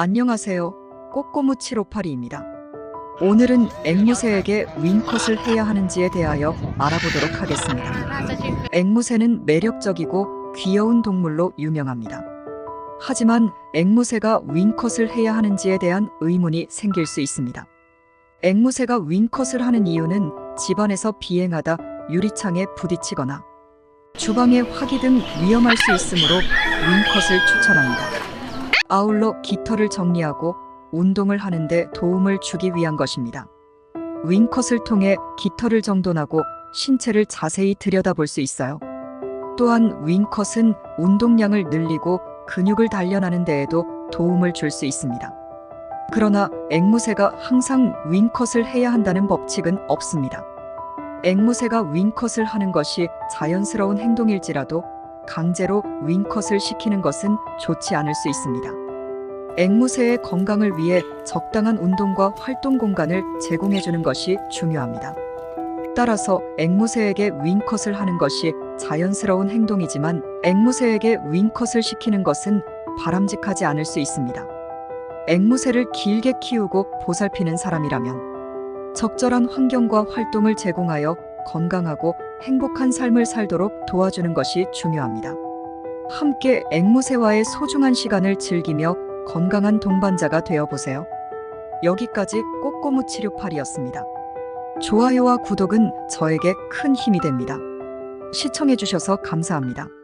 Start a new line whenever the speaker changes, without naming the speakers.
안녕하세요. 꼬꼬무치로파리입니다. 오늘은 앵무새에게 윙컷을 해야 하는지에 대하여 알아보도록 하겠습니다. 앵무새는 매력적이고 귀여운 동물로 유명합니다. 하지만 앵무새가 윙컷을 해야 하는지에 대한 의문이 생길 수 있습니다. 앵무새가 윙컷을 하는 이유는 집안에서 비행하다 유리창에 부딪히거나 주방에 화기 등 위험할 수 있으므로 윙컷을 추천합니다. 아울러 깃털을 정리하고 운동을 하는데 도움을 주기 위한 것입니다. 윙컷을 통해 깃털을 정돈하고 신체를 자세히 들여다볼 수 있어요. 또한 윙컷은 운동량을 늘리고 근육을 단련하는 데에도 도움을 줄 수 있습니다. 그러나 앵무새가 항상 윙컷을 해야 한다는 법칙은 없습니다. 앵무새가 윙컷을 하는 것이 자연스러운 행동일지라도 강제로 윙컷을 시키는 것은 좋지 않을 수 있습니다. 앵무새의 건강을 위해 적당한 운동과 활동 공간을 제공해 주는 것이 중요합니다. 따라서 앵무새에게 윙컷을 하는 것이 자연스러운 행동이지만 앵무새에게 윙컷을 시키는 것은 바람직하지 않을 수 있습니다. 앵무새를 길게 키우고 보살피는 사람이라면 적절한 환경과 활동을 제공하여 건강하고 행복한 삶을 살도록 도와주는 것이 중요합니다. 함께 앵무새와의 소중한 시간을 즐기며 건강한 동반자가 되어 보세요. 여기까지 꼬꼬무 치료팔이었습니다. 좋아요와 구독은 저에게 큰 힘이 됩니다. 시청해주셔서 감사합니다.